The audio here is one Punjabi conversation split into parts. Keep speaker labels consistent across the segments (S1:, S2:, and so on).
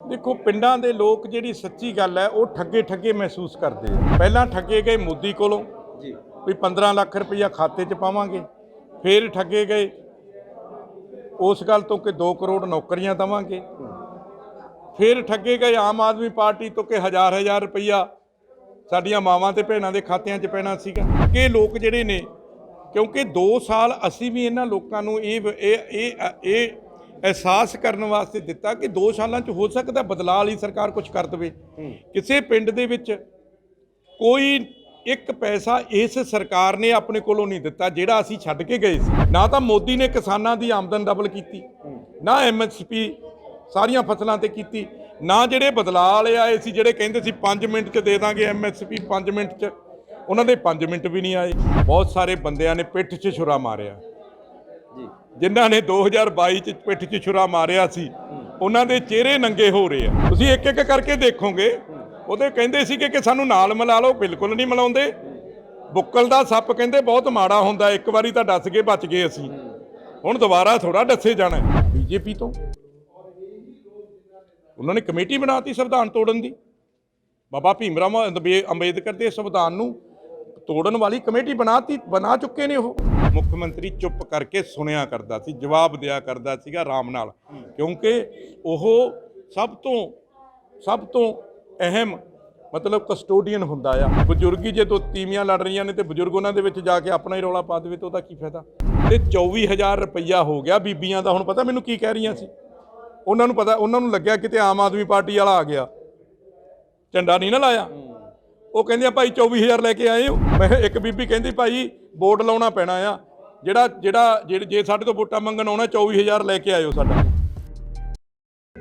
S1: ਦੇਖੋ ਪਿੰਡਾਂ ਦੇ ਲੋਕ ਜਿਹੜੀ ਸੱਚੀ ਗੱਲ ਹੈ ਉਹ ਠੱਗੇ ਠੱਗੇ ਮਹਿਸੂਸ ਕਰਦੇ ਆ। ਪਹਿਲਾਂ ਠੱਗੇ ਗਏ ਮੋਦੀ ਕੋਲੋਂ।
S2: ਜੀ।
S1: ਵੀ 15 ਲੱਖ ਰੁਪਈਆ ਖਾਤੇ 'ਚ ਪਾਵਾਂਗੇ। ਫਿਰ ਠੱਗੇ ਗਏ। ਉਸ ਗੱਲ ਤੋਂ ਕਿ 2 ਕਰੋੜ ਨੌਕਰੀਆਂ ਦਵਾਂਗੇ। ਫਿਰ ਠੱਗੇ ਗਏ ਆਮ ਆਦਮੀ ਪਾਰਟੀ ਤੋਂ ਕਿ ਹਜ਼ਾਰ ਹਜ਼ਾਰ ਰੁਪਈਆ ਸਾਡੀਆਂ ਮਾਵਾਂ ਤੇ ਭੈਣਾਂ ਦੇ ਖਾਤਿਆਂ 'ਚ ਪੈਣਾ ਸੀਗਾ। ਕਿ ਲੋਕ ਜਿਹੜੇ ਨੇ ਕਿਉਂਕਿ 2 ਸਾਲ ਅਸੀਂ ਵੀ ਇਹਨਾਂ ਲੋਕਾਂ ਨੂੰ ਇਹ ਇਹ ਇਹ ਅਹਿਸਾਸ ਕਰਨ ਵਾਸਤੇ ਦਿੱਤਾ ਕਿ 2 ਸਾਲਾਂ 'ਚ ਹੋ ਸਕਦਾ ਬਦਲਾਅ ਵਾਲੀ ਸਰਕਾਰ ਕੁਝ ਕਰ ਦੇਵੇ। ਕਿਸੇ ਪਿੰਡ ਦੇ ਵਿੱਚ ਕੋਈ ਇੱਕ ਪੈਸਾ ਇਸ ਸਰਕਾਰ ਨੇ ਆਪਣੇ ਕੋਲੋਂ ਨਹੀਂ ਦਿੱਤਾ ਜਿਹੜਾ ਅਸੀਂ ਛੱਡ ਕੇ ਗਏ ਸੀ। ਨਾ ਤਾਂ ਮੋਦੀ ਨੇ ਕਿਸਾਨਾਂ ਦੀ ਆਮਦਨ ਡਬਲ ਕੀਤੀ ਨਾ ਐਮਐਸਪੀ ਸਾਰੀਆਂ ਫਸਲਾਂ ਤੇ ਕੀਤੀ ਨਾ ਜਿਹੜੇ ਬਦਲਾਅ ਵਾਲੇ ਆਏ ਸੀ ਜਿਹੜੇ ਕਹਿੰਦੇ ਸੀ 5 ਮਿੰਟ 'ਚ ਦੇ ਦਾਂਗੇ ਐਮਐਸਪੀ 5 ਮਿੰਟ 'ਚ। ਉਹਨਾਂ ਦੇ 5 ਮਿੰਟ ਵੀ ਨਹੀਂ ਆਏ। ਬਹੁਤ ਸਾਰੇ ਬੰਦਿਆਂ ਨੇ ਪਿੱਠ 'ਚ ਛੁਰਾ ਮਾਰਿਆ। ਜਿਨ੍ਹਾਂ ਨੇ 2022 ਚ ਪਿੱਠ 'ਚ ਛੁਰਾ ਮਾਰਿਆ ਸੀ ਉਹਨਾਂ ਦੇ ਚਿਹਰੇ ਨੰਗੇ ਹੋ ਰਹੇ ਆ। ਤੁਸੀਂ ਇੱਕ ਇੱਕ ਕਰਕੇ ਦੇਖੋਗੇ ਉਹਦੇ ਕਹਿੰਦੇ ਸੀਗੇ ਕਿ ਸਾਨੂੰ ਨਾਲ ਮਿਲਾ ਲਓ ਬਿਲਕੁਲ ਨਹੀਂ ਮਿਲਾਉਂਦੇ। ਬੁੱਕਲ ਦਾ ਸੱਪ ਕਹਿੰਦੇ ਬਹੁਤ ਮਾੜਾ ਹੁੰਦਾ ਇੱਕ ਵਾਰੀ ਤਾਂ ਡੱਸ ਕੇ ਬਚ ਗਏ ਅਸੀਂ। ਹੁਣ ਦੁਬਾਰਾ ਥੋੜਾ ਡੱਸੇ ਜਾਣਾ। ਬੀਜੇਪੀ ਤੋਂ? ਉਹਨਾਂ ਨੇ ਕਮੇਟੀ ਬਣਾਤੀ ਸੰਵਿਧਾਨ ਤੋੜਨ ਦੀ। ਬਾਬਾ ਭੀਮ ਅੰਬੇ- ਅੰਬੇਦਕਰ ਦੇ ਸੰਵਿਧਾਨ ਨੂੰ ਤੋੜਨ ਵਾਲੀ ਕਮੇਟੀ ਬਣਾਤੀ ਬਣਾ ਚੁੱਕੇ ਨੇ ਉਹ। ਮੁੱਖ ਮੰਤਰੀ ਚੁੱਪ ਕਰਕੇ ਸੁਣਿਆ ਕਰਦਾ ਸੀ ਜਵਾਬ ਦਿਆ ਕਰਦਾ ਸੀਗਾ ਆਰਾਮ ਨਾਲ। ਕਿਉਂਕਿ ਉਹ ਸਭ ਤੋਂ ਸਭ ਤੋਂ ਅਹਿਮ ਮਤਲਬ ਕਸਟੋਡੀਅਨ ਹੁੰਦਾ ਆ। ਬਜ਼ੁਰਗੀ ਜੇ ਦੋ ਤੀਵੀਆਂ ਲੜ ਰਹੀਆਂ ਨੇ ਤੇ ਬਜ਼ੁਰਗ ਉਹਨਾਂ ਦੇ ਵਿੱਚ ਜਾ ਕੇ ਆਪਣਾ ਹੀ ਰੌਲਾ ਪਾ ਦੇਵੇ ਤਾਂ ਉਹਦਾ ਕੀ ਫਾਇਦਾ? ਤੇ 24000 ਰੁਪਈਆ ਹੋ ਗਿਆ ਬੀਬੀਆਂ ਦਾ। ਹੁਣ ਪਤਾ ਮੈਨੂੰ ਕੀ ਕਹਿ ਰਹੀਆਂ ਸੀ? ਉਹਨਾਂ ਨੂੰ ਪਤਾ ਉਹਨਾਂ ਨੂੰ ਲੱਗਿਆ ਕਿਤੇ ਆਮ ਆਦਮੀ ਪਾਰਟੀ ਵਾਲਾ ਆ ਗਿਆ। ਝੰਡਾ ਨਹੀਂ ਨਾ ਲਾਇਆ? ਉਹ ਕਹਿੰਦੇ ਆ, ਭਾਈ 24000 ਲੈ ਕੇ ਆਏ ਹੋ। ਮੈਂ ਕਿਹਾ, ਇੱਕ ਬੀਬੀ ਕਹਿੰਦੀ, ਭਾਈ ਵੋਟ ਲਾਉਣਾ ਪੈਣਾ ਆ। ਜਿਹੜਾ ਜਿਹੜਾ ਜਿਹੜੇ- ਜੇ ਸਾਡੇ ਤੋਂ ਵੋਟਾਂ ਮੰਗਣ ਆਉਣਾ 24000 ਲੈ ਕੇ ਆਇਓ ਸਾਡਾ।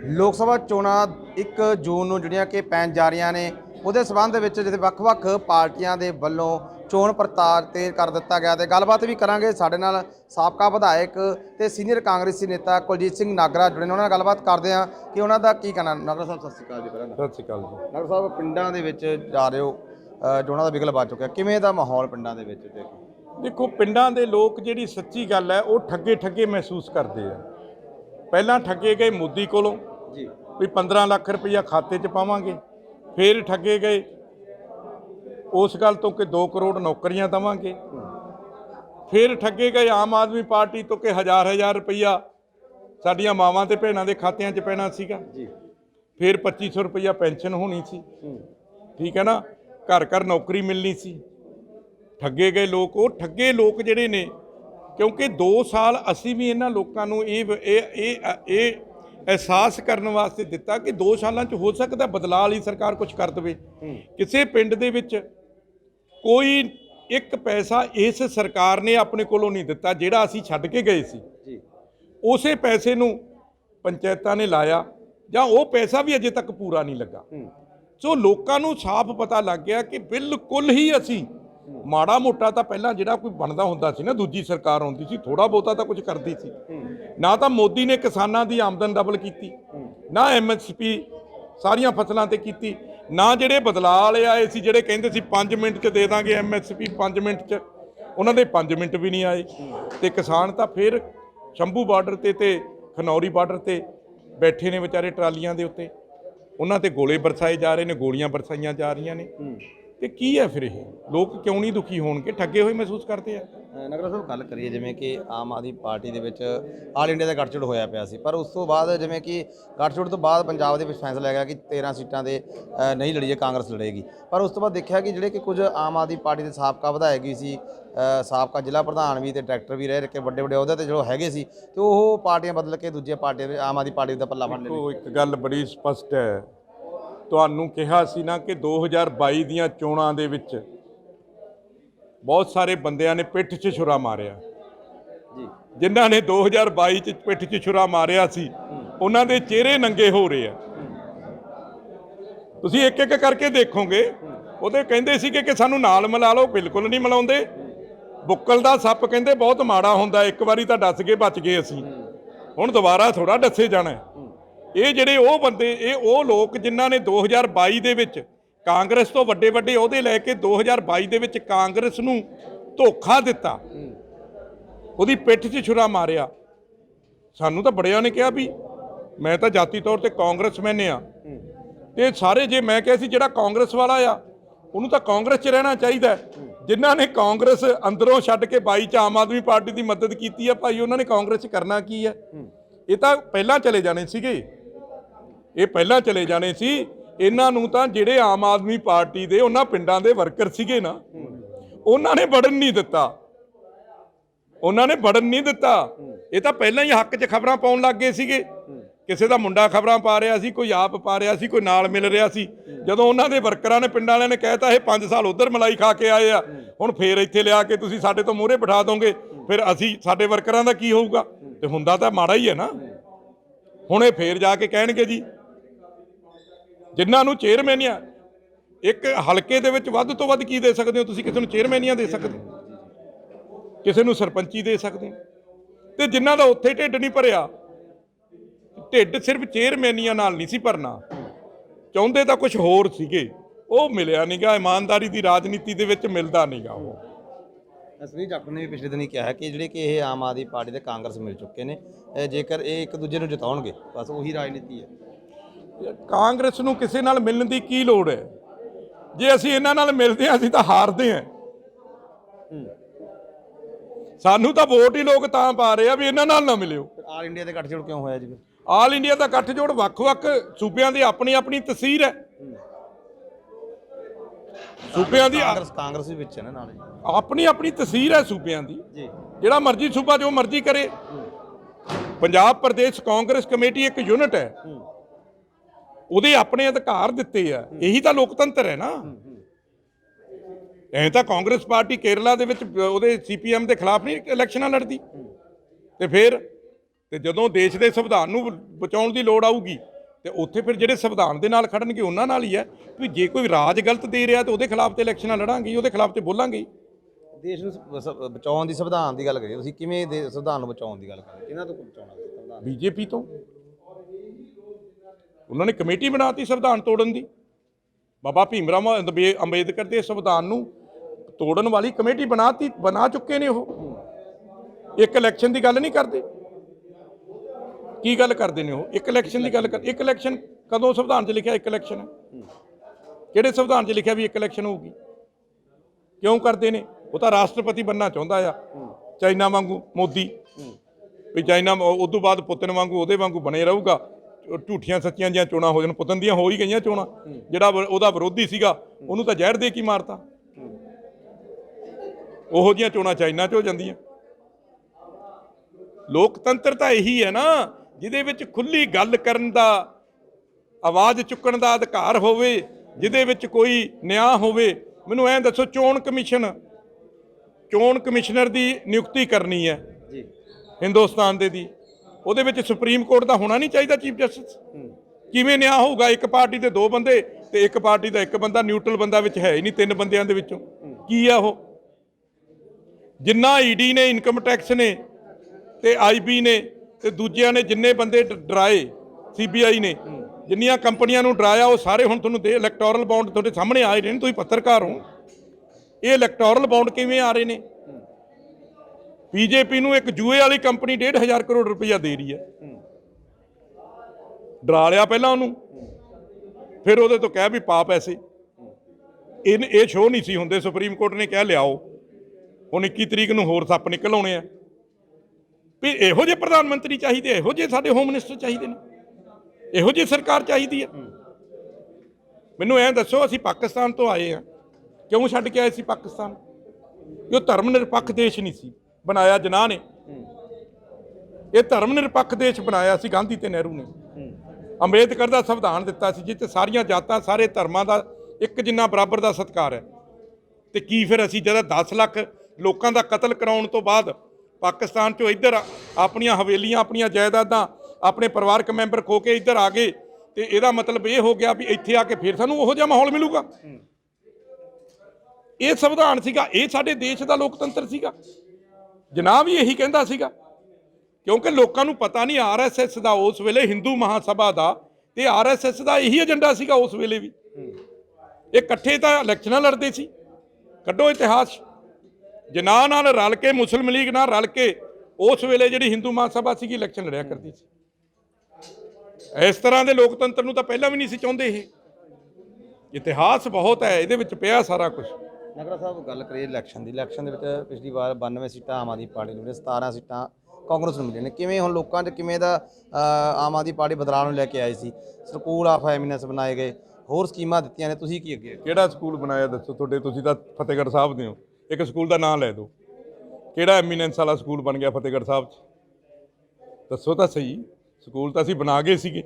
S2: ਲੋਕ ਸਭਾ ਚੋਣਾਂ 1 ਜੂਨ ਨੂੰ ਜਿਹੜੀਆਂ ਕਿ ਪੈਣ ਜਾ ਰਹੀਆਂ ਨੇ, ਉਹਦੇ ਸਬੰਧ ਵਿੱਚ ਜਿੱਥੇ ਵੱਖ-ਵੱਖ ਪਾਰਟੀਆਂ ਦੇ ਵੱਲੋਂ ਚੋਣ ਪ੍ਰਚਾਰ ਤੇ ਕਰ ਦਿੱਤਾ ਗਿਆ ਤੇ ਗੱਲਬਾਤ ਵੀ ਕਰਾਂਗੇ ਸਾਡੇ ਨਾਲ ਸਾਬਕਾ ਵਿਧਾਇਕ ਤੇ ਸੀਨੀਅਰ ਕਾਂਗਰਸੀ ਨੇਤਾ ਕੁਲਜੀਤ ਸਿੰਘ ਨਾਗਰਾ ਜੁੜੇ ਨੇ। ਉਹਨਾਂ ਨਾਲ ਗੱਲਬਾਤ ਕਰਦੇ ਹਾਂ ਕਿ ਉਹਨਾਂ ਦਾ ਕੀ ਕਹਿਣਾ। ਨਾਗਰਾ ਸਾਹਿਬ ਸਤਿ ਸ਼੍ਰੀ ਅਕਾਲ ਜੀ ਪਹਿਲਾਂ।
S1: ਸਤਿ ਸ਼੍ਰੀ ਅਕਾਲ ਜੀ।
S2: ਨਾਗਰਾ ਸਾਹਿਬ ਪਿੰਡਾਂ ਦੇ ਵਿੱਚ ਜਾ ਰਹੇ ਹੋ ਚੋਣਾਂ ਦਾ ਵਿਗਲ ਵੱਜ ਚੁੱਕਿਆ। ਕਿਵੇਂ ਦਾ ਮਾਹੌਲ ਪਿੰਡਾਂ ਦੇ ਵਿੱਚ ਦੇਖੋ?
S1: ਦੇਖੋ ਪਿੰਡਾਂ ਦੇ ਲੋਕ ਜਿਹੜੀ ਸੱਚੀ ਗੱਲ ਹੈ ਉਹ ਠੱਗੇ ਠੱਗੇ ਮਹਿਸੂਸ ਕਰਦੇ ਆ। ਪਹਿਲਾਂ ਠੱਗੇ ਗਏ ਮੋਦੀ ਕੋਲੋਂ
S2: ਜੀ।
S1: ਵੀ 15 ਲੱਖ ਰੁਪਈਆ ਖਾਤੇ 'ਚ ਪਾਵਾਂਗੇ। ਫਿਰ ਠੱਗੇ ਗਏ ਉਸ ਗੱਲ ਤੋਂ ਕਿ 2 ਕਰੋੜ ਨੌਕਰੀਆਂ ਦਵਾਂਗੇ। ਫਿਰ ਠੱਗੇ ਗਏ ਆਮ ਆਦਮੀ ਪਾਰਟੀ ਤੋਂ ਕਿ ਹਜ਼ਾਰ ਹਜ਼ਾਰ ਰੁਪਈਆ ਸਾਡੀਆਂ ਮਾਵਾਂ ਤੇ ਭੈਣਾਂ ਦੇ ਖਾਤਿਆਂ 'ਚ ਪੈਣਾ ਸੀਗਾ।
S2: ਜੀ।
S1: ਫਿਰ 2500 ਰੁਪਈਆ ਪੈਨਸ਼ਨ ਹੋਣੀ ਸੀ। ਠੀਕ ਹੈ ਨਾ? ਘਰ ਘਰ ਨੌਕਰੀ ਮਿਲਣੀ ਸੀ। ਠੱਗੇ ਗਏ ਲੋਕ ਉਹ ਠੱਗੇ ਲੋਕ ਜਿਹੜੇ ਨੇ ਕਿਉਂਕਿ 2 ਸਾਲ ਅਸੀਂ ਵੀ ਇਹਨਾਂ ਲੋਕਾਂ ਨੂੰ ਇਹ ਇਹ ਇਹ ਇਹ ਅਹਿਸਾਸ ਕਰਨ ਵਾਸਤੇ ਦਿੱਤਾ ਕਿ 2 ਸਾਲਾਂ 'ਚ ਹੋ ਸਕਦਾ ਬਦਲਾਅ ਵਾਲੀ ਸਰਕਾਰ ਕੁਝ ਕਰ ਦੇਵੇ। ਕਿਸੇ ਪਿੰਡ ਦੇ ਵਿੱਚ ਕੋਈ ਇੱਕ ਪੈਸਾ ਇਸ ਸਰਕਾਰ ਨੇ ਆਪਣੇ ਕੋਲੋਂ ਨਹੀਂ ਦਿੱਤਾ ਜਿਹੜਾ ਅਸੀਂ ਛੱਡ ਕੇ ਗਏ ਸੀ।
S2: ਜੀ।
S1: ਉਸੇ ਪੈਸੇ ਨੂੰ ਪੰਚਾਇਤਾਂ ਨੇ ਲਾਇਆ ਜਾਂ ਉਹ ਪੈਸਾ ਵੀ ਅਜੇ ਤੱਕ ਪੂਰਾ ਨਹੀਂ ਲੱਗਾ। ਸੋ ਲੋਕਾਂ ਨੂੰ ਸਾਫ਼ ਪਤਾ ਲੱਗ ਗਿਆ ਕਿ ਬਿਲਕੁਲ ਹੀ ਅਸੀਂ ਮਾੜਾ ਮੋਟਾ ਤਾਂ ਪਹਿਲਾਂ ਜਿਹੜਾ ਕੋਈ ਬਣਦਾ ਹੁੰਦਾ ਸੀ ਨਾ ਦੂਜੀ ਸਰਕਾਰ ਆਉਂਦੀ ਸੀ ਥੋੜਾ ਬਹੁਤਾ ਤਾਂ ਕੁਝ ਕਰਦੀ ਸੀ। ਨਾ ਤਾਂ ਮੋਦੀ ਨੇ ਕਿਸਾਨਾਂ ਦੀ ਆਮਦਨ ਡਬਲ ਕੀਤੀ ਨਾ ਐਮਐਸਪੀ ਸਾਰੀਆਂ ਫਸਲਾਂ ਤੇ ਕੀਤੀ ਨਾ ਜਿਹੜੇ ਬਦਲਾਅ ਵਾਲੇ ਆਏ ਸੀ ਜਿਹੜੇ ਕਹਿੰਦੇ ਸੀ 5 ਮਿੰਟ 'ਚ ਦੇ ਦਾਂਗੇ ਐਮਐਸਪੀ 5 ਮਿੰਟ 'ਚ ਉਹਨਾਂ ਦੇ 5 ਮਿੰਟ ਵੀ ਨਹੀਂ ਆਏ। ਤੇ ਕਿਸਾਨ ਤਾਂ ਫਿਰ ਸ਼ੰਭੂ ਬਾਰਡਰ ਤੇ ਤੇ ਖਨੌਰੀ ਬਾਰਡਰ ਤੇ ਬੈਠੇ ਨੇ ਵਿਚਾਰੇ ਟਰਾਲੀਆਂ ਦੇ ਉੱਤੇ। ਉਹਨਾਂ ਤੇ ਗੋਲੇ ਬਰਸਾਏ ਜਾ ਰਹੇ ਨੇ ਗੋਲੀਆਂ ਬਰਸਾਈਆਂ ਜਾ ਰਹੀਆਂ ਨੇ। ਤੇ ਕੀ ਹੈ ਫਿਰ ਇਹ? ਲੋਕ ਕਿਉਂ ਨਹੀਂ ਦੁਖੀ ਹੋਣਗੇ? ਠੱਗੇ ਹੋਏ ਮਹਿਸੂਸ ਕਰਦੇ ਆ।
S2: ਨਗਰ ਸਾਹਿਬ ਗੱਲ ਕਰੀਏ ਜਿਵੇਂ ਕਿ ਆਮ ਆਦਮੀ ਪਾਰਟੀ ਦੇ ਵਿੱਚ ਆਲ ਇੰਡੀਆ ਦਾ ਗੱਠਜੋੜ ਹੋਇਆ ਪਿਆ ਸੀ। ਪਰ ਉਸ ਤੋਂ ਬਾਅਦ ਜਿਵੇਂ ਕਿ ਗੱਠਜੋੜ ਤੋਂ ਬਾਅਦ ਪੰਜਾਬ ਦੇ ਵਿੱਚ ਫੈਸਲਾ ਲਿਆ ਗਿਆ ਕਿ 13 ਸੀਟਾਂ ਦੇ ਨਹੀਂ ਲੜੀਏ ਕਾਂਗਰਸ ਲੜੇਗੀ। ਪਰ ਉਸ ਤੋਂ ਬਾਅਦ ਦੇਖਿਆ ਕਿ ਜਿਹੜੇ ਕਿ ਕੁਝ ਆਮ ਆਦਮੀ ਪਾਰਟੀ ਦੇ ਸਾਬਕਾ ਵਿਧਾਇਕ ਵੀ ਸੀ ਸਾਬਕਾ ਜ਼ਿਲ੍ਹਾ ਪ੍ਰਧਾਨ ਵੀ ਤੇ ਡਾਇਰੈਕਟਰ ਵੀ ਰਹੇ ਕਿ ਵੱਡੇ ਵੱਡੇ ਅਹੁਦੇ ਤੇ ਜੋ ਹੈਗੇ ਸੀ ਤੇ ਉਹ ਪਾਰਟੀਆਂ ਬਦਲ ਕੇ ਦੂਜੀਆਂ ਪਾਰਟੀਆਂ ਵਿੱਚ ਆਮ ਆਦਮੀ ਪਾਰਟੀ ਦਾ ਪੱਲਾ ਫੜ ਲੈਣ
S1: ਉਹ ਇੱਕ ਗੱਲ ਬੜੀ ਸਪਸ਼ਟ ਹੈ। ਤੁਹਾਨੂੰ ਕਿਹਾ ਸੀ ਨਾ ਕਿ 2022 ਦੀਆਂ ਚੋਣਾਂ ਦੇ ਵਿੱਚ ਬਹੁਤ ਸਾਰੇ ਬੰਦਿਆਂ ਨੇ ਪਿੱਠ 'ਚ ਛੁਰਾ ਮਾਰਿਆ।
S2: ਜੀ।
S1: ਜਿਨ੍ਹਾਂ ਨੇ 2022 ਚ ਪਿੱਠ 'ਚ ਛੁਰਾ ਮਾਰਿਆ ਸੀ ਉਹਨਾਂ ਦੇ ਚਿਹਰੇ ਨੰਗੇ ਹੋ ਰਹੇ ਆ। ਤੁਸੀਂ ਇੱਕ ਇੱਕ ਕਰਕੇ ਦੇਖੋਗੇ ਉਹਦੇ ਕਹਿੰਦੇ ਸੀਗੇ ਕਿ ਸਾਨੂੰ ਨਾਲ ਮਿਲਾ ਲਓ ਬਿਲਕੁਲ ਨਹੀਂ ਮਿਲਾਉਂਦੇ। ਬੁੱਕਲ ਦਾ ਸੱਪ ਕਹਿੰਦੇ ਬਹੁਤ ਮਾੜਾ ਹੁੰਦਾ ਇੱਕ ਵਾਰੀ ਤਾਂ ਡੱਸ ਕੇ ਬਚ ਗਏ ਅਸੀਂ। ਹੁਣ ਦੁਬਾਰਾ ਥੋੜਾ ਡੱਸੇ ਜਾਣਾ। ਇਹ ਜਿਹੜੇ ਉਹ ਬੰਦੇ, ਇਹ ਉਹ ਲੋਕ ਜਿਨ੍ਹਾਂ ਨੇ 2022 ਦੇ ਵਿੱਚ ਕਾਂਗਰਸ ਤੋਂ ਵੱਡੇ ਵੱਡੇ ਅਹੁਦੇ ਲੈ ਕੇ 2022 ਦੇ ਵਿੱਚ ਕਾਂਗਰਸ ਨੂੰ ਧੋਖਾ ਦਿੱਤਾ। ਉਹਦੀ ਪਿੱਠ 'ਚ ਛੁਰਾ ਮਾਰਿਆ। ਸਾਨੂੰ ਤਾਂ ਬੜਿਆਂ ਨੇ ਕਿਹਾ ਵੀ ਮੈਂ ਤਾਂ ਜਾਤੀ ਤੌਰ ਤੇ ਕਾਂਗਰਸਮੈਨ ਆ। ਤੇ ਸਾਰੇ ਜੇ ਮੈਂ ਕਿਹਾ ਸੀ ਜਿਹੜਾ ਕਾਂਗਰਸ ਵਾਲਾ ਆ, ਉਹਨੂੰ ਤਾਂ ਕਾਂਗਰਸ 'ਚ ਰਹਿਣਾ ਚਾਹੀਦਾ ਹੈ। ਜਿਨ੍ਹਾਂ ਨੇ ਕਾਂਗਰਸ ਅੰਦਰੋਂ ਛੱਡ ਕੇ ਬਾਈ ਚ ਆਮ ਆਦਮੀ ਪਾਰਟੀ ਦੀ ਮਦਦ ਕੀਤੀ ਆ ਭਾਈ ਉਹਨਾਂ ਨੇ ਕਾਂਗਰਸ 'ਚ ਕਰਨਾ ਕੀ ਹੈ? ਇਹ ਤਾਂ ਪਹਿਲਾਂ ਚਲੇ ਜਾਣੇ ਸੀਗੇ। ਇਹ ਪਹਿਲਾਂ ਚਲੇ ਜਾਣੇ ਸੀ, ਇਹਨਾਂ ਨੂੰ ਤਾਂ ਜਿਹੜੇ ਆਮ ਆਦਮੀ ਪਾਰਟੀ ਦੇ ਉਹਨਾਂ ਪਿੰਡਾਂ ਦੇ ਵਰਕਰ ਸੀਗੇ ਨਾ, ਉਹਨਾਂ ਨੇ ਵੜਨ ਨਹੀਂ ਦਿੱਤਾ। ਉਹਨਾਂ ਨੇ ਵੜਨ ਨਹੀਂ ਦਿੱਤਾ। ਇਹ ਤਾਂ ਪਹਿਲਾਂ ਹੀ ਹੱਕ 'ਚ ਖਬਰਾਂ ਪਾਉਣ ਲੱਗ ਗਏ ਸੀਗੇ। ਕਿਸੇ ਦਾ ਮੁੰਡਾ ਖਬਰਾਂ ਪਾ ਰਿਹਾ ਸੀ, ਕੋਈ ਆਪ ਪਾ ਰਿਹਾ ਸੀ, ਕੋਈ ਨਾਲ ਮਿਲ ਰਿਹਾ ਸੀ। ਜਦੋਂ ਉਹਨਾਂ ਦੇ ਵਰਕਰਾਂ ਨੇ ਪਿੰਡਾਂ ਵਾਲਿਆਂ ਨੇ ਕਹਿਤਾ ਇਹ 5 ਸਾਲ ਉਧਰ ਮਲਾਈ ਖਾ ਕੇ ਆਏ ਆ, ਹੁਣ ਫੇਰ ਇੱਥੇ ਲਿਆ ਕੇ ਤੁਸੀਂ ਸਾਡੇ ਤੋਂ ਮੂਹਰੇ ਬਿਠਾ ਦੋਗੇ, ਫਿਰ ਅਸੀਂ ਸਾਡੇ ਵਰਕਰਾਂ ਦਾ ਕੀ ਹੋਊਗਾ? ਤੇ ਹੁੰਦਾ ਤਾਂ ਮਾੜਾ ਹੀ ਹੈ ਨਾ। ਹੁਣ ਇਹ ਫੇਰ ਜਾ ਕੇ ਕਹਿਣਗੇ ਜੀ ਜਿਨ੍ਹਾਂ ਨੂੰ ਚੇਅਰਮੈਨੀਆਂ ਇੱਕ ਹਲਕੇ ਦੇ ਵਿੱਚ ਵੱਧ ਤੋਂ ਵੱਧ ਕੀ ਦੇ ਸਕਦੇ ਹੋ? ਤੁਸੀਂ ਕਿਸੇ ਨੂੰ ਚੇਅਰਮੈਨੀਆਂ ਦੇ ਸਕਦੇ ਹੋ। ਕਿਸੇ ਨੂੰ ਸਰਪੰਚੀ ਦੇ ਸਕਦੇ ਹੋ। ਤੇ ਜਿਨ੍ਹਾਂ ਦਾ ਉੱਥੇ ਢਿੱਡ ਨਹੀਂ ਭਰਿਆ, ਢਿੱਡ ਸਿਰਫ ਚੇਅਰਮੈਨੀਆਂ ਨਾਲ ਨਹੀਂ ਸੀ ਭਰਨਾ। ਚਾਹੁੰਦੇ ਤਾਂ ਕੁਝ ਹੋਰ ਸੀਗੇ। ਉਹ ਮਿਲਿਆ ਨਹੀਂਗਾ ਇਮਾਨਦਾਰੀ ਦੀ ਰਾਜਨੀਤੀ ਦੇ ਵਿੱਚ ਮਿਲਦਾ ਨਹੀਂਗਾ ਉਹ।
S2: ਅਸਲੀ ਜੱਟ ਨੇ ਵੀ ਪਿਛਲੇ ਦਿਨੀ ਕਿਹਾ ਕਿ ਜਿਹੜੇ ਕਿ ਇਹ ਆਮ ਆਦਮੀ ਪਾਰਟੀ ਤੇ ਕਾਂਗਰਸ ਮਿਲ ਚੁੱਕੇ ਨੇ ਜੇਕਰ ਇਹ ਇੱਕ ਦੂਜੇ ਨੂੰ ਜਿਤਾਉਣਗੇ, ਬਸ ਉਹੀ ਰਾਜਨੀਤੀ ਹੈ।
S1: ਕਾਂਗਰਸ ਨੂੰ ਕਿਸੇ ਨਾਲ ਮਿਲਣ ਦੀ ਕੀ ਲੋੜ ਹੈ? ਜੇ ਅਸੀਂ ਇਹਨਾਂ ਨਾਲ ਮਿਲਦੇ ਹਾਂ ਅਸੀਂ ਤਾਂ ਹਾਰਦੇ ਹਾਂ। ਸਾਨੂੰ ਤਾਂ ਵੋਟ ਹੀ ਲੋਕ ਤਾਂ ਪਾ ਰਹੇ ਆ ਵੀ ਇਹਨਾਂ ਨਾਲ ਨਾ ਮਿਲਿਓ।
S2: ਆਲ ਇੰਡੀਆ ਦੇ ਗੱਠਜੋੜ ਕਿਉਂ ਹੋਇਆ ਜੀ ਫਿਰ?
S1: ਆਲ ਇੰਡੀਆ ਦਾ ਗੱਠਜੋੜ ਵੱਖ-ਵੱਖ ਸੂਬਿਆਂ ਦੀ ਆਪਣੀ ਆਪਣੀ ਤਸਵੀਰ ਹੈ। ਸੂਬਿਆਂ ਦੀ
S2: ਕਾਂਗਰਸ ਕਾਂਗਰਸ ਵੀ ਵਿੱਚ ਹੈ ਨਾ ਨਾਲ
S1: ਆਪਣੀ ਆਪਣੀ ਤਸਵੀਰ ਹੈ ਸੂਬਿਆਂ ਦੀ।
S2: ਜੀ।
S1: ਜਿਹੜਾ ਮਰਜ਼ੀ ਸੂਬਾ ਜੋ ਮਰਜ਼ੀ ਕਰੇ। ਪੰਜਾਬ ਪ੍ਰਦੇਸ਼ ਕਾਂਗਰਸ ਕਮੇਟੀ ਇੱਕ ਯੂਨਿਟ ਹੈ। ਉਹਦੇ ਆਪਣੇ ਅਧਿਕਾਰ ਦਿੱਤੇ ਆ। ਇਹੀ ਤਾਂ ਲੋਕਤੰਤਰ ਹੈ ਨਾ। ਐਂ ਤਾਂ ਕਾਂਗਰਸ ਪਾਰਟੀ ਕੇਰਲਾ ਦੇ ਵਿੱਚ ਉਹਦੇ ਸੀਪੀਐਮ ਦੇ ਖਿਲਾਫ ਨਹੀਂ ਇਲੈਕਸ਼ਨਾਂ ਲੜਦੀ। ਤੇ ਫਿਰ ਤੇ ਜਦੋਂ ਦੇਸ਼ ਦੇ ਸੰਵਿਧਾਨ ਨੂੰ ਬਚਾਉਣ ਦੀ ਲੋੜ ਆਊਗੀ ਤੇ ਉੱਥੇ ਫਿਰ ਜਿਹੜੇ ਸੰਵਿਧਾਨ ਦੇ ਨਾਲ ਖੜਨਗੇ ਉਹਨਾਂ ਨਾਲ ਹੀ ਹੈ ਵੀ ਜੇ ਕੋਈ ਰਾਜ ਗਲਤ ਦੇ ਰਿਹਾ ਤੇ ਉਹਦੇ ਖਿਲਾਫ ਤੇ ਇਲੈਕਸ਼ਨਾਂ ਲੜਾਂਗੇ ਉਹਦੇ ਖਿਲਾਫ ਤੇ ਬੋਲਾਂਗੇ।
S2: ਦੇਸ਼ ਨੂੰ ਬਚਾਉਣ ਦੀ ਸੰਵਿਧਾਨ ਦੀ ਗੱਲ ਕਰੀਏ ਤੁਸੀਂ ਕਿਵੇਂ ਦੇ ਸੰਵਿਧਾਨ ਨੂੰ ਬਚਾਉਣ ਦੀ ਗੱਲ ਕਰਦੇ ਇਹਨਾਂ ਤੋਂ ਬਚਾਉਣਾ? ਸੰਵਿਧਾਨ
S1: ਬੀਜੇਪੀ ਤੋਂ। ਉਹਨਾਂ ਨੇ ਕਮੇਟੀ ਬਣਾਤੀ ਸੰਵਿਧਾਨ ਤੋੜਨ ਦੀ। ਬਾਬਾ ਭੀਮਰਾਵ ਅੰਬੇ- ਅੰਬੇਦਕਰ ਦੇ ਸੰਵਿਧਾਨ ਨੂੰ ਤੋੜਨ ਵਾਲੀ ਕਮੇਟੀ ਬਣਾਤੀ, ਬਣਾ ਚੁੱਕੇ ਨੇ ਉਹ। ਇੱਕ ਇਲੈਕਸ਼ਨ ਦੀ ਗੱਲ ਨਹੀਂ ਕਰਦੇ। ਕੀ ਗੱਲ ਕਰਦੇ ਨੇ ਉਹ? ਇੱਕ ਇਲੈਕਸ਼ਨ ਦੀ ਗੱਲ ਕਰ, ਇੱਕ ਇਲੈਕਸ਼ਨ ਕਦੋਂ ਸੰਵਿਧਾਨ 'ਚ ਲਿਖਿਆ? ਇੱਕ ਇਲੈਕਸ਼ਨ ਹੈ ਕਿਹੜੇ ਸੰਵਿਧਾਨ 'ਚ ਲਿਖਿਆ ਵੀ ਇੱਕ ਇਲੈਕਸ਼ਨ ਹੋਊਗੀ? ਕਿਉਂ ਕਰਦੇ ਨੇ? ਉਹ ਤਾਂ ਰਾਸ਼ਟਰਪਤੀ ਬੰਨਣਾ ਚਾਹੁੰਦਾ ਆ। ਚਾਈਨਾ ਵਾਂਗੂ ਮੋਦੀ। ਵੀ ਚਾਈਨਾ ਉਸ ਤੋਂ ਬਾਅਦ ਪੁੱਤਨ ਵਾਂਗੂ, ਉਹਦੇ ਵਾਂਗੂ ਬਣੇ ਰਹੂਗਾ। ਝੂਠੀਆਂ ਸੱਚੀਆਂ ਜੀਆਂ ਚੋਣਾਂ ਹੋ ਜਾਣ ਪੁੱਤਨ ਦੀਆਂ ਹੋ ਹੀ ਗਈਆਂ ਚੋਣਾਂ। ਜਿਹੜਾ ਉਹਦਾ ਵਿਰੋਧੀ ਸੀਗਾ ਉਹਨੂੰ ਤਾਂ ਜ਼ਹਿਰ ਦੇ ਕੇ ਮਾਰਤਾ। ਉਹੋ ਜੀਆਂ ਚੋਣਾਂ ਚਾਈਨਾ 'ਚ ਹੋ ਜਾਂਦੀਆਂ। ਲੋਕਤੰਤਰ ਤਾਂ ਇਹੀ ਹੈ ਨਾ ਜਿਹਦੇ ਵਿੱਚ ਖੁੱਲੀ ਗੱਲ ਕਰਨ ਦਾ ਆਵਾਜ਼ ਚੁੱਕਣ ਦਾ ਅਧਿਕਾਰ ਹੋਵੇ ਜਿਹਦੇ ਵਿੱਚ ਕੋਈ ਨਿਆਂ ਹੋਵੇ। ਮੈਨੂੰ ਐਂ ਦੱਸੋ ਚੋਣ ਕਮਿਸ਼ਨ ਚੋਣ ਕਮਿਸ਼ਨਰ ਦੀ ਨਿਯੁਕਤੀ ਕਰਨੀ ਹੈ।
S2: ਜੀ।
S1: ਹਿੰਦੁਸਤਾਨ ਦੇ ਦੀ। ਉਹਦੇ ਵਿੱਚ ਸੁਪਰੀਮ ਕੋਰਟ ਦਾ ਹੋਣਾ ਨਹੀਂ ਚਾਹੀਦਾ ਚੀਫ ਜਸਟਿਸ ਕਿਵੇਂ ਨਿਆਂ ਹੋਊਗਾ? ਇੱਕ ਪਾਰਟੀ ਦੇ ਦੋ ਬੰਦੇ ਤੇ ਇੱਕ ਪਾਰਟੀ ਦਾ ਇੱਕ ਬੰਦਾ ਨਿਊਟਰਲ ਬੰਦਾ ਵਿੱਚ ਹੈ ਹੀ ਨਹੀਂ, ਤਿੰਨ ਬੰਦਿਆਂ ਦੇ ਵਿੱਚੋਂ। ਕੀ ਆ ਉਹ? ਜਿੰਨਾ ਈਡੀ ਨੇ ਇਨਕਮ ਟੈਕਸ ਨੇ ਤੇ ਆਈਬੀ ਨੇ ਤੇ ਦੂਜਿਆਂ ਨੇ ਜਿੰਨੇ ਬੰਦੇ ਡ- ਡਰਾਏ ਸੀਬੀਆਈ ਨੇ, ਜਿੰਨੀਆਂ ਕੰਪਨੀਆਂ ਨੂੰ ਡਰਾਇਆ, ਉਹ ਸਾਰੇ ਹੁਣ ਤੁਹਾਨੂੰ ਦੇ ਇਲੈਕਟੋਰਲ ਬੌਂਡ ਤੁਹਾਡੇ ਸਾਹਮਣੇ ਆਏ ਨੇ, ਤੁਸੀਂ ਪੱਤਰਕਾਰ ਹੋ। ਇਹ ਇਲੈਕਟੋਰਲ ਬੌਂਡ ਕਿਵੇਂ ਆ ਰਹੇ ਨੇ? ਬੀਜੇਪੀ ਨੂੰ ਇੱਕ ਜੂਏ ਵਾਲੀ ਕੰਪਨੀ 1.5 ਕਰੋੜ ਰੁਪਈਆ ਦੇ ਰਹੀ ਹੈ। ਡਰਾ ਲਿਆ ਪਹਿਲਾਂ ਉਹਨੂੰ। ਫਿਰ ਉਹਦੇ ਤੋਂ ਕਹਿ ਵੀ ਪਾ ਪੈਸੇ। ਇਹ ਇਹ ਸ਼ੋਅ ਨਹੀਂ ਸੀ ਹੁੰਦੇ। ਸੁਪਰੀਮ ਕੋਰਟ ਨੇ ਕਹਿ ਲਿਆਓ। ਹੁਣ 21 ਤਰੀਕ ਨੂੰ ਹੋਰ ਸੱਪ ਨਿਕਲ ਆਉਣੇ ਆ। ਵੀ ਇਹੋ ਜਿਹੇ ਪ੍ਰਧਾਨ ਮੰਤਰੀ ਚਾਹੀਦੇ ਇਹੋ ਜਿਹੇ ਸਾਡੇ ਹੋਮ ਮਿਨਿਸਟਰ ਚਾਹੀਦੇ ਨੇ। ਇਹੋ ਜਿਹੀ ਸਰਕਾਰ ਚਾਹੀਦੀ ਹੈ ਮੈਨੂੰ ਐਂ ਦੱਸੋ, ਅਸੀਂ ਪਾਕਿਸਤਾਨ ਤੋਂ ਆਏ ਆ। ਕਿਉਂ ਛੱਡ ਕੇ ਆਏ ਸੀ ਪਾਕਿਸਤਾਨ? ਕਿ ਉਹ ਧਰਮ ਨਿਰਪੱਖ ਦੇਸ਼ ਨਹੀਂ ਸੀ? ਬਣਾਇਆ ਜਨਾਹ ਨੇ। ਇਹ ਧਰਮ ਨਿਰਪੱਖ ਦੇਸ਼ ਬਣਾਇਆ ਸੀ ਗਾਂਧੀ ਤੇ ਨਹਿਰੂ ਨੇ। ਅੰਬੇਦਕਰ ਦਾ ਸੰਵਿਧਾਨ ਦਿੱਤਾ ਸੀ ਜਿੱਥੇ ਸਾਰੀਆਂ ਜਾਤਾਂ ਸਾਰੇ ਧਰਮਾਂ ਦਾ ਇੱਕ ਜਿੰਨਾ ਬਰਾਬਰ ਦਾ ਸਤਿਕਾਰ ਹੈ। ਤੇ ਕੀ ਫਿਰ ਅਸੀਂ ਜਦੋਂ 10 ਲੱਖ ਲੋਕਾਂ ਦਾ ਕਤਲ ਕਰਾਉਣ ਤੋਂ ਬਾਅਦ ਪਾਕਿਸਤਾਨ ਚੋਂ ਇੱਧਰ ਆਪਣੀਆਂ ਹਵੇਲੀਆਂ ਆਪਣੀਆਂ ਜਾਇਦਾਦਾਂ ਆਪਣੇ ਪਰਿਵਾਰਕ ਮੈਂਬਰ ਖੋ ਕੇ ਇੱਧਰ ਆ ਗਏ ਤੇ ਇਹਦਾ ਮਤਲਬ ਇਹ ਹੋ ਗਿਆ ਵੀ ਇੱਥੇ ਆ ਕੇ ਫਿਰ ਸਾਨੂੰ ਉਹੋ ਜਿਹਾ ਮਾਹੌਲ ਮਿਲੂਗਾ। ਇਹ ਸੰਵਿਧਾਨ ਸੀਗਾ ਇਹ ਸਾਡੇ ਦੇਸ਼ ਦਾ ਲੋਕਤੰਤਰ ਸੀਗਾ। ਜਨਾਬ ਵੀ ਇਹੀ ਕਹਿੰਦਾ ਸੀਗਾ। ਕਿਉਂਕਿ ਲੋਕਾਂ ਨੂੰ ਪਤਾ ਨਹੀਂ ਆਰਐਸਐਸ ਦਾ ਉਸ ਵੇਲੇ ਹਿੰਦੂ ਮਹਾਸਭਾ ਦਾ ਤੇ ਆਰਐਸਐਸ ਦਾ ਇਹੀ ਏਜੰਡਾ ਸੀਗਾ ਉਸ ਵੇਲੇ ਵੀ। ਇਹ ਇਕੱਠੇ ਤਾਂ ਇਲੈਕਸ਼ਨਾਂ ਲੜਦੇ ਸੀ। ਕੱਢੋ ਇਤਿਹਾਸ। ਜਨਾਹ ਨਾਲ ਰਲ ਕੇ ਮੁਸਲਿਮ ਲੀਗ ਨਾਲ ਰਲ ਕੇ ਉਸ ਵੇਲੇ ਜਿਹੜੀ ਹਿੰਦੂ ਮਹਾਸਭਾ ਸੀਗੀ, ਇਲੈਕਸ਼ਨ ਲੜਿਆ ਕਰਦੀ ਸੀ। ਇਸ ਤਰ੍ਹਾਂ ਦੇ ਲੋਕਤੰਤਰ ਨੂੰ ਤਾਂ ਪਹਿਲਾਂ ਵੀ ਨਹੀਂ ਸੀ ਚਾਹੁੰਦੇ ਇਹ। ਇਤਿਹਾਸ ਬਹੁਤ ਹੈ, ਇਹਦੇ ਵਿੱਚ ਪਿਆ ਸਾਰਾ ਕੁਝ
S2: ਨਗਰਾ ਸਾਹਿਬ ਗੱਲ ਕਰੀਏ ਇਲੈਕਸ਼ਨ ਦੀ। ਇਲੈਕਸ਼ਨ ਦੇ ਵਿੱਚ ਪਿਛਲੀ ਵਾਰ 92 ਸੀਟਾਂ ਆਮ ਆਦਮੀ ਪਾਰਟੀ ਨੂੰ ਮਿਲੀਆਂ 17 ਸੀਟਾਂ ਕਾਂਗਰਸ ਨੂੰ ਮਿਲੀਆਂ ਨੇ। ਕਿਵੇਂ ਹੁਣ ਲੋਕਾਂ 'ਚ ਕਿਵੇਂ ਦਾ ਆਮ ਆਦਮੀ ਪਾਰਟੀ ਬਦਲਾਅ ਨੂੰ ਲੈ ਕੇ ਆਈ ਸੀ? ਸਕੂਲ ਆਫ ਐਮਿਨੈਂਸ ਬਣਾਏ ਗਏ, ਹੋਰ ਸਕੀਮਾਂ ਦਿੱਤੀਆਂ ਨੇ, ਤੁਸੀਂ ਕੀ ਅੱਗੇ?
S1: ਕਿਹੜਾ ਸਕੂਲ ਬਣਾਇਆ ਦੱਸੋ ਤੁਹਾਡੇ? ਤੁਸੀਂ ਤਾਂ ਫਤਿਹਗੜ੍ਹ ਸਾਹਿਬ ਦੇ ਹੋ। ਇੱਕ ਸਕੂਲ ਦਾ ਨਾਮ ਲੈ ਦਿਓ। ਕਿਹੜਾ ਐਮੀਨੈਂਸ ਵਾਲਾ ਸਕੂਲ ਬਣ ਗਿਆ ਫਤਿਹਗੜ੍ਹ ਸਾਹਿਬ 'ਚ? ਦੱਸੋ ਤਾਂ ਸਹੀ। ਸਕੂਲ ਤਾਂ ਅਸੀਂ ਬਣਾ ਗਏ ਸੀਗੇ।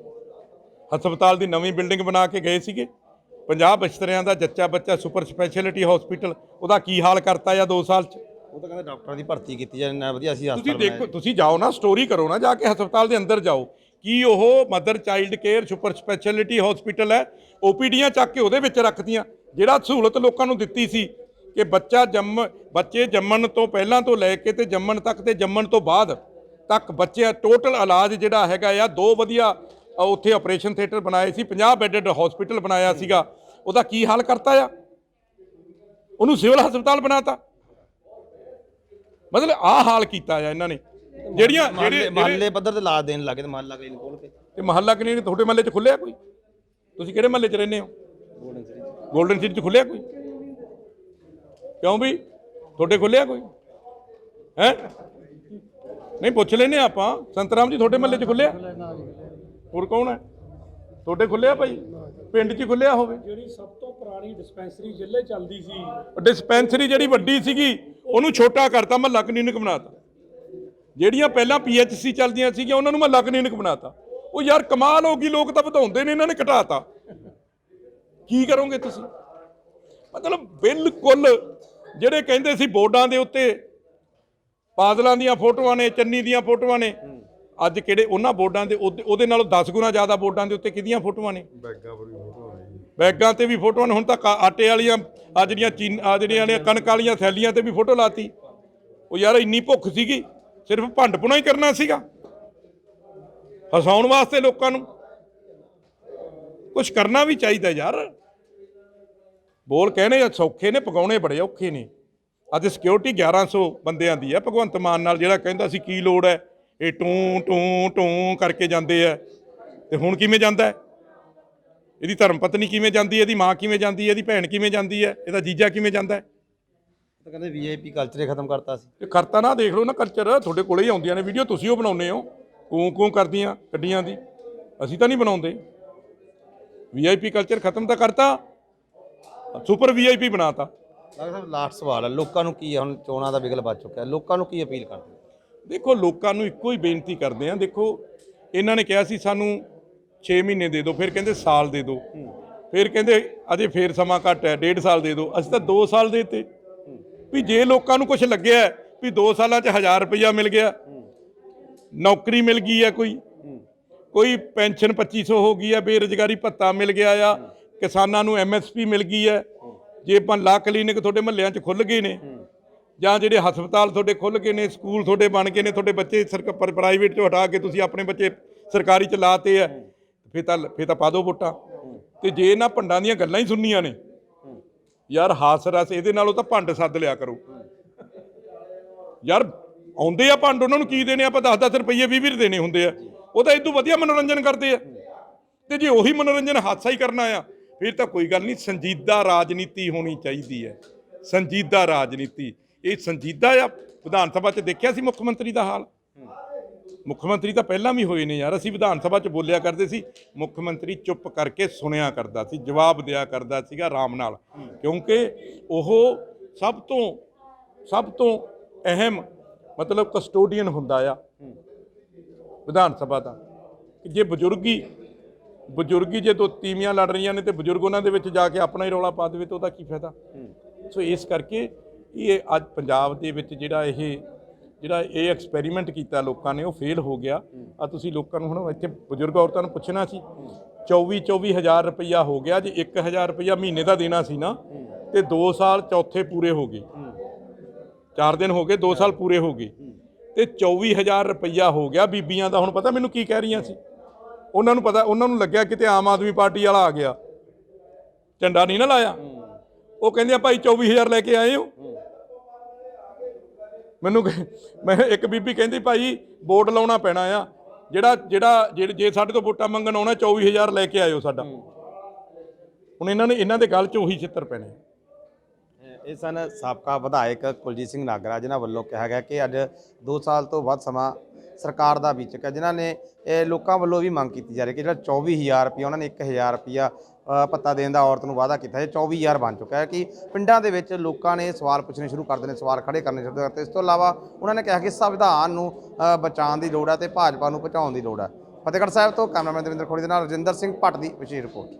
S1: ਹਸਪਤਾਲ ਦੀ ਨਵੀਂ ਬਿਲਡਿੰਗ ਬਣਾ ਕੇ ਗਏ ਸੀਗੇ। 50 ਬਿਸਤਰਿਆਂ ਦਾ ਜੱਚਾ ਬੱਚਾ ਸੁਪਰ ਸਪੈਸ਼ਲਿਟੀ ਹਸਪੀਟਲ ਉਹਦਾ ਕੀ ਹਾਲ ਕਰਤਾ ਜਾਂ 2 ਸਾਲ 'ਚ?
S2: ਉਹ ਤਾਂ ਕਹਿੰਦੇ ਡਾਕਟਰਾਂ ਦੀ ਭਰਤੀ ਕੀਤੀ ਜਾਏ ਨਾ ਵਧੀਆ ਅਸੀਂ
S1: ਤੁਸੀਂ
S2: ਹਸਪਤਾਲ
S1: ਦੇਖੋ ਤੁਸੀਂ ਜਾਓ ਨਾ ਸਟੋਰੀ ਕਰੋ ਨਾ ਜਾ ਕੇ ਹਸਪਤਾਲ ਦੇ ਅੰਦਰ ਜਾਓ। ਕੀ ਉਹ mother child care super speciality hospital ਹੈ? ਓਪੀਡੀਆਂ ਚੱਕ ਕੇ ਉਹਦੇ ਵਿੱਚ ਰੱਖਤੀਆਂ। ਜਿਹੜਾ ਸਹੂਲਤ ਲੋਕਾਂ ਨੂੰ ਦਿੱਤੀ ਸੀ ਕਿ ਬੱਚਾ ਜੰਮ ਬੱਚੇ ਜੰਮਣ ਤੋਂ ਪਹਿਲਾਂ ਤੋਂ ਲੈ ਕੇ ਤੇ ਜੰਮਣ ਤੱਕ ਤੇ ਜੰਮਣ ਤੋਂ ਬਾਅਦ ਤੱਕ ਬੱਚੇ ਟੋਟਲ ਇਲਾਜ ਜਿਹੜਾ ਹੈਗਾ ਆ ਦੋ ਵਧੀਆ ਉੱਥੇ ਆਪਰੇਸ਼ਨ ਥੀਏਟਰ ਬਣਾਏ ਸੀ 50 ਬੈੱਡਡ ਹਸਪੀਟਲ ਬਣਾਇਆ ਸੀਗਾ। ਉਹਦਾ ਕੀ ਹਾਲ ਕਰਤਾ ਆ? ਉਹਨੂੰ ਸਿਵਲ ਹਸਪਤਾਲ ਬਣਾਤਾ। ਮਤਲਬ ਆਹ ਹਾਲ ਕੀਤਾ ਆ ਇਹਨਾਂ ਨੇ। ਜਿਹੜੀਆਂ ਜਿਹੜੇ
S2: ਮਹੱਲੇ ਪੱਧਰ ਤੇ ਇਲਾਜ ਦੇਣ ਲੱਗੇ ਤੇ ਮਹੱਲਾ ਕਲੀਨਿਕ ਖੋਲ ਕੇ।
S1: ਤੇ ਮਹੱਲਾ ਕਲੀਨਿਕ ਤੁਹਾਡੇ ਮਹੱਲੇ 'ਚ ਖੁੱਲਿਆ ਕੋਈ? ਤੁਸੀਂ ਕਿਹੜੇ ਮਹੱਲੇ 'ਚ ਰਹਿੰਦੇ ਹੋ? ਗੋਲਡਨ ਸਿਟੀ 'ਚ। ਖੁੱਲਿਆ ਕੋਈ? ਕਿਉਂ ਵੀ ਤੁਹਾਡੇ ਖੁੱਲਿਆ ਕੋਈ? ਹੈ? ਨਹੀਂ ਪੁੱਛ ਲੈਨੇ ਆਪਾਂ। ਸੰਤਰਾਮ ਜੀ ਤੁਹਾਡੇ ਮਹੱਲੇ 'ਚ ਖੁੱਲਿਆ ਹੋਰ ਕੌਣ ਹੈ? ਤੁਹਾਡੇ ਖੁੱਲਿਆ ਭਾਈ? ਪਿੰਡ 'ਚ ਖੁੱਲਿਆ ਹੋਵੇ।
S3: ਜਿਹੜੀ ਸਭ ਤੋਂ ਪੁਰਾਣੀ ਡਿਸਪੈਂਸਰੀ ਜ਼ਿਲ੍ਹੇ ਚੱਲਦੀ ਸੀ।
S1: ਡਿਸਪੈਂਸਰੀ ਜਿਹੜੀ ਵੱਡੀ ਸੀਗੀ ਉਹਨੂੰ ਛੋਟਾ ਕਰਤਾ ਮਹੱਲਾ ਕਲੀਨਿਕ ਬਣਾਤਾ। ਜਿਹੜੀਆਂ ਪਹਿਲਾਂ ਪੀਐਚਸੀ ਚੱਲਦੀਆਂ ਸੀਗੀਆਂ ਉਹਨਾਂ ਨੂੰ ਮਹੱਲਾ ਕਲੀਨਿਕ ਬਣਾਤਾ। ਉਹ ਯਾਰ ਕਮਾਲ ਹੋ ਗਈ ਲੋਕ ਤਾਂ ਵਧਾਉਂਦੇ ਨੇ ਇਹਨਾਂ ਨੇ ਘਟਾਤਾ। ਕੀ ਕਰੋਗੇ ਤੁਸੀਂ? ਮਤਲਬ ਬਿਲਕੁਲ ਜਿਹੜੇ ਕਹਿੰਦੇ ਸੀ ਬੋਰਡਾਂ ਦੇ ਉੱਤੇ ਬਾਦਲਾਂ ਦੀਆਂ ਫੋਟੋਆਂ ਨੇ ਚੰਨੀ ਦੀਆਂ ਫੋਟੋਆਂ ਨੇ ਅੱਜ ਕਿਹੜੇ ਉਹਨਾਂ ਬੋਰਡਾਂ ਦੇ ਉਹਦੇ ਉਹਦੇ ਨਾਲੋਂ 10 ਗੁਣਾ ਜ਼ਿਆਦਾ ਬੋਰਡਾਂ ਦੇ ਉੱਤੇ ਕਿਹਦੀਆਂ ਫੋਟੋਆਂ ਨੇ? ਬੈਗਾਂ ਤੇ ਵੀ ਫੋਟੋਆਂ ਨੇ ਹੁਣ ਤਾਂ ਕਾ- ਆਟੇ ਵਾਲੀਆਂ ਆ ਜਿਹੜੀਆਂ ਚੀਨ ਆ ਜਿਹੜੀਆਂ ਨੇ ਕਣਕ ਵਾਲੀਆਂ ਥੈਲੀਆਂ ਤੇ ਵੀ ਫੋਟੋ ਲਾਤੀ। ਉਹ ਯਾਰ ਇੰਨੀ ਭੁੱਖ ਸੀਗੀ ਸਿਰਫ ਭੰਡ ਪੁਣਾ ਹੀ ਕਰਨਾ ਸੀਗਾ। ਹਸਾਉਣ ਵਾਸਤੇ ਲੋਕਾਂ ਨੂੰ। ਕੁਝ ਕਰਨਾ ਵੀ ਚਾਹੀਦਾ ਯਾਰ। ਬੋਲ ਕਹਿਣੇ ਸੌਖੇ ਨੇ ਪਕਾਉਣੇ ਬੜੇ ਔਖੇ ਨੇ। ਅੱਜ ਸਿਕਿਉਰਿਟੀ 1100 ਬੰਦਿਆਂ ਦੀ ਹੈ ਭਗਵੰਤ ਮਾਨ ਨਾਲ ਜਿਹੜਾ ਕਹਿੰਦਾ ਸੀ ਕੀ ਲੋੜ ਹੈ ਇਹ ਟੂੰ ਟੂੰ ਟੂੰ ਕਰਕੇ ਜਾਂਦੇ ਆ। ਤੇ ਹੁਣ ਕਿਵੇਂ ਜਾਂਦਾ ਹੈ? ਇਹਦੀ ਧਰਮ ਪਤਨੀ ਕਿਵੇਂ ਜਾਂਦੀ ਹੈ? ਇਹਦੀ ਮਾਂ ਕਿਵੇਂ ਜਾਂਦੀ ਹੈ? ਇਹਦੀ ਭੈਣ ਕਿਵੇਂ ਜਾਂਦੀ ਹੈ? ਇਹਦਾ ਜੀਜਾ ਕਿਵੇਂ ਜਾਂਦਾ ਹੈ?
S2: ਤਾਂ ਕਹਿੰਦੇ ਵੀਆਈਪੀ ਕਲਚਰ ਹੀ ਖਤਮ ਕਰਤਾ ਸੀ।
S1: ਇਹ ਕਰਤਾ ਨਾ ਦੇਖ ਲਓ ਨਾ ਕਲਚਰ ਤੁਹਾਡੇ ਕੋਲੇ ਹੀ ਆਉਂਦੀਆਂ ਨੇ ਵੀਡੀਓ ਤੁਸੀਂ ਉਹ ਬਣਾਉਂਦੇ ਹੋ। ਕੂੰ ਕੂੰ ਕਰਦੀਆਂ ਗੱਡੀਆਂ ਦੀ। ਅਸੀਂ ਤਾਂ ਨਹੀਂ ਬਣਾਉਂਦੇ। ਵੀਆਈਪੀ ਕਲਚਰ ਖਤਮ ਤਾਂ ਕਰਤਾ। ਸੁਪਰ ਵੀਆਈਪੀ ਬਣਾਤਾ।
S2: ਸਾਹਿਬ ਲਾਸਟ ਸਵਾਲ ਹੈ। ਲੋਕਾਂ ਨੂੰ ਕੀ ਹੈ? ਹੁਣ ਚੋਣਾਂ ਦਾ ਬਿਗਲ ਵੱਜ ਚੁੱਕਿਆ। ਲੋਕਾਂ ਨੂੰ ਕੀ ਅਪੀਲ ਕਰਦੇ?
S1: ਦੇਖੋ, ਲੋਕਾਂ ਨੂੰ ਇੱਕੋ ਹੀ ਬੇਨਤੀ ਕਰਦੇ ਆ ਦੇਖੋ, ਇਹਨਾਂ ਨੇ ਕਿਹਾ ਸੀ ਸਾਨੂੰ 6 ਮਹੀਨੇ ਦੇ ਦਿਓ, ਫਿਰ ਕਹਿੰਦੇ ਸਾਲ ਦੇ ਦਿਓ। ਫਿਰ ਕਹਿੰਦੇ ਅਜੇ ਫੇਰ ਸਮਾਂ ਘੱਟ ਹੈ, ਡੇਢ ਸਾਲ ਦੇ ਦਿਓ। ਅਸੀਂ ਤਾਂ 2 ਸਾਲ ਦੇਤੇ। ਵੀ ਜੇ ਲੋਕਾਂ ਨੂੰ ਕੁਝ ਲੱਗਿਆ ਵੀ 2 ਸਾਲਾਂ 'ਚ 1000 ਰੁਪਇਆ ਮਿਲ ਗਿਆ, ਨੌਕਰੀ ਮਿਲ ਗਈ ਹੈ ਕੋਈ ਕੋਈ ਪੈਨਸ਼ਨ 2500 ਹੋ ਗਈ ਹੈ, ਬੇਰੁਜ਼ਗਾਰੀ ਭੱਤਾ ਮਿਲ ਗਿਆ ਆ, ਕਿਸਾਨਾਂ ਨੂੰ ਐਮਐਸਪੀ ਮਿਲ ਗਈ ਹੈ, ਜੇ ਲਾ ਕਲੀਨਿਕ ਤੁਹਾਡੇ ਮਹੱਲਿਆਂ 'ਚ ਖੁੱਲ ਗਏ ਨੇ ਜਾਂ ਜਿਹੜੇ ਹਸਪਤਾਲ ਤੁਹਾਡੇ ਖੁੱਲ ਗਏ ਨੇ, ਸਕੂਲ ਤੁਹਾਡੇ ਬਣ ਗਏ ਨੇ, ਤੁਹਾਡੇ ਬੱਚੇ ਸਰਕ ਪ੍ਰਾਈਵੇਟ 'ਚੋਂ ਹਟਾ ਕੇ ਤੁਸੀਂ ਆਪਣੇ ਬੱਚੇ ਸਰਕਾਰੀ 'ਚ ਲਾਤੇ ਆ, ਫਿਰ ਤਾਂ ਫਿਰ ਤਾਂ ਪਾ ਦਿਓ ਵੋਟਾਂ। ਤੇ ਜੇ ਇਹਨਾਂ ਭੰਡਾਂ ਦੀਆਂ ਗੱਲਾਂ ਹੀ ਸੁਣਨੀਆਂ ਨੇ, ਯਾਰ ਹਾਸ ਰਸ ਇਹਦੇ ਨਾਲੋਂ ਤਾਂ ਭੰਡ ਸੱਦ ਲਿਆ ਕਰੋ। ਯਾਰ ਆਉਂਦੇ ਆ ਭੰਡ, ਉਹਨਾਂ ਨੂੰ ਕੀ ਦੇਣੇ ਆਪਾਂ 10-10 ਰੁਪਏ 20-20 ਦੇਣੇ ਹੁੰਦੇ ਆ। ਉਹ ਤਾਂ ਇਦੋਂ ਵਧੀਆ ਮਨੋਰੰਜਨ ਕਰਦੇ ਆ। ਤੇ ਜੇ ਉਹੀ ਮਨੋਰੰਜਨ ਹਾਦਸਾ ਹੀ ਕਰਨਾ ਆ, ਫਿਰ ਤਾਂ ਕੋਈ ਗੱਲ ਨਹੀਂ, ਸੰਜੀਦਾ ਰਾਜਨੀਤੀ ਹੋਣੀ ਚਾਹੀਦੀ ਹੈ। ਸੰਜੀਦਾ ਰਾਜਨੀਤੀ। ਇਹ ਸੰਜੀਦਾ ਆ ਵਿਧਾਨ ਸਭਾ 'ਚ ਦੇਖਿਆ ਸੀ ਮੁੱਖ ਮੰਤਰੀ ਦਾ ਹਾਲ? ਮੁੱਖ ਮੰਤਰੀ ਤਾਂ ਪਹਿਲਾਂ ਵੀ ਹੋਏ ਨੇ ਯਾਰ ਅਸੀਂ ਵਿਧਾਨ ਸਭਾ 'ਚ ਬੋਲਿਆ ਕਰਦੇ ਸੀ ਮੁੱਖ ਮੰਤਰੀ ਚੁੱਪ ਕਰਕੇ ਸੁਣਿਆ ਕਰਦਾ ਸੀ ਜਵਾਬ ਦਿਆ ਕਰਦਾ ਸੀਗਾ ਆਰਾਮ ਨਾਲ। ਕਿਉਂਕਿ ਉਹ ਸਭ ਤੋਂ ਸਭ ਤੋਂ ਅਹਿਮ ਮਤਲਬ ਕਸਟੋਡੀਅਨ ਹੁੰਦਾ ਆ ਵਿਧਾਨ ਸਭਾ ਦਾ। ਕਿ ਜੇ ਬਜ਼ੁਰਗੀ ਬਜ਼ੁਰਗੀ ਜੇ ਦੋ ਤੀਵੀਆਂ ਲੜ ਰਹੀਆਂ ਨੇ ਤੇ ਬਜ਼ੁਰਗ ਉਹਨਾਂ ਦੇ ਵਿੱਚ ਜਾ ਕੇ ਆਪਣਾ ਹੀ ਰੌਲਾ ਪਾ ਦੇਵੇ ਤਾਂ ਉਹਦਾ ਕੀ ਫਾਇਦਾ? ਸੋ ਇਸ ਕਰਕੇ ਇਹ ਅੱਜ ਪੰਜਾਬ ਦੇ ਵਿੱਚ ਜਿਹੜਾ ਇਹ ਜਿਹੜਾ ਇਹ ਐਕਸਪੈਰੀਮੈਂਟ ਕੀਤਾ ਲੋਕਾਂ ਨੇ, ਉਹ ਫੇਲ ਹੋ ਗਿਆ। ਆ ਤੁਸੀਂ ਲੋਕਾਂ ਨੂੰ ਹੁਣ ਇੱਥੇ ਬਜ਼ੁਰਗ ਔਰਤਾਂ ਨੂੰ ਪੁੱਛਣਾ ਸੀ 24 24000 ਰੁਪਈਆ ਹੋ ਗਿਆ, ਜੇ 1000 ਰੁਪਈਆ ਮਹੀਨੇ ਦਾ ਦੇਣਾ ਸੀ ਨਾ, ਤੇ 2 ਸਾਲ ਚੌਥੇ ਪੂਰੇ ਹੋ ਗਏ। 4 ਦਿਨ ਹੋ ਗਏ 2 ਸਾਲ ਪੂਰੇ ਹੋ ਗਏ। ਤੇ 24000 ਰੁਪਈਆ ਹੋ ਗਿਆ ਬੀਬੀਆਂ ਦਾ। ਹੁਣ ਪਤਾ ਮੈਨੂੰ ਕੀ ਕਹਿ ਰਹੀਆਂ ਸੀ? ਉਹਨਾਂ ਨੂੰ ਪਤਾ, ਉਹਨਾਂ ਨੂੰ ਲੱਗਿਆ ਕਿਤੇ ਆਮ ਆਦਮੀ ਪਾਰਟੀ ਵਾਲਾ ਆ ਗਿਆ। ਝੰਡਾ ਨਹੀਂ ਨਾ ਲਾਇਆ। ਉਹ ਕਹਿੰਦੇ ਆ, ਭਾਈ 24000 ਲੈ ਕੇ ਆਏ ਹੋ? ਮੈਨੂੰ ਮੈਂ ਇੱਕ ਬੀਬੀ ਕਹਿੰਦੀ, ਭਾਈ ਵੋਟ ਲਾਉਣਾ ਪੈਣਾ ਆ। ਜਿਹੜਾ ਜਿਹੜਾ ਜਿਹੜੇ- ਜੇ ਸਾਡੇ ਤੋਂ ਵੋਟਾਂ ਮੰਗਣ ਆਉਣਾ 24000 ਲੈ ਕੇ ਆਇਓ ਸਾਡਾ। ਹੁਣ ਇਹਨਾਂ ਨੇ, ਇਹਨਾਂ ਦੇ ਗੱਲ 'ਚ ਉਹੀ ਛਿੱਤਰ ਪੈਣੇ
S2: ਇਹ ਸਨ ਸਾਬਕਾ ਵਿਧਾਇਕ ਕੁਲਜੀਤ ਸਿੰਘ ਨਾਗਰਾ ਜਿਨ੍ਹਾਂ ਵੱਲੋਂ ਕਿਹਾ ਗਿਆ ਕਿ ਅੱਜ 2 ਸਾਲ ਤੋਂ ਵੱਧ ਸਮਾਂ ਸਰਕਾਰ ਦਾ ਬੀਤ ਚੁੱਕਾ ਜਿਨ੍ਹਾਂ ਨੇ ਇਹ ਲੋਕਾਂ ਵੱਲੋਂ ਵੀ ਮੰਗ ਕੀਤੀ ਜਾ ਰਹੀ ਕਿ ਜਿਹੜਾ 24000 ਰੁਪਇਆ ਉਹਨਾਂ ਨੇ 1000 ਰੁਪਇਆ ਅ, ਭੱਤਾ ਦੇਣ ਦਾ ਔਰਤ ਨੂੰ ਵਾਅਦਾ ਕੀਤਾ ਹੈ 24000 ਬਣ ਚੁੱਕਾ ਹੈ ਕਿ ਪਿੰਡਾਂ ਦੇ ਵਿੱਚ ਲੋਕਾਂ ਨੇ ਸਵਾਲ ਪੁੱਛਣੇ ਸ਼ੁਰੂ ਕਰ ਦਿੱਤੇ ਨੇ ਸਵਾਲ ਖੜੇ ਕਰਨੇ ਸ਼ੁਰੂ ਕਰ ਇਸ ਤੋਂ ਇਲਾਵਾ ਉਹਨਾਂ ਨੇ ਕਿਹਾ ਕਿ ਸੰਵਿਧਾਨ ਨੂੰ ਬਚਾਉਣ ਦੀ ਲੋੜ ਹੈ ਤੇ ਭਾਜਪਾ ਨੂੰ ਪਹੁੰਚਾਉਣ ਦੀ ਲੋੜ ਹੈ। ਫਤਿਹਗੜ੍ਹ ਸਾਹਿਬ ਤੋਂ ਕੈਮਰਾਮੈਨ ਦਵਿੰਦਰ ਖੋੜੀ ਦੇ ਨਾਲ ਰਜਿੰਦਰ ਸਿੰਘ ਭੱਟ ਦੀ ਵਿਸ਼ੇਸ਼ ਰਿਪੋਰਟ।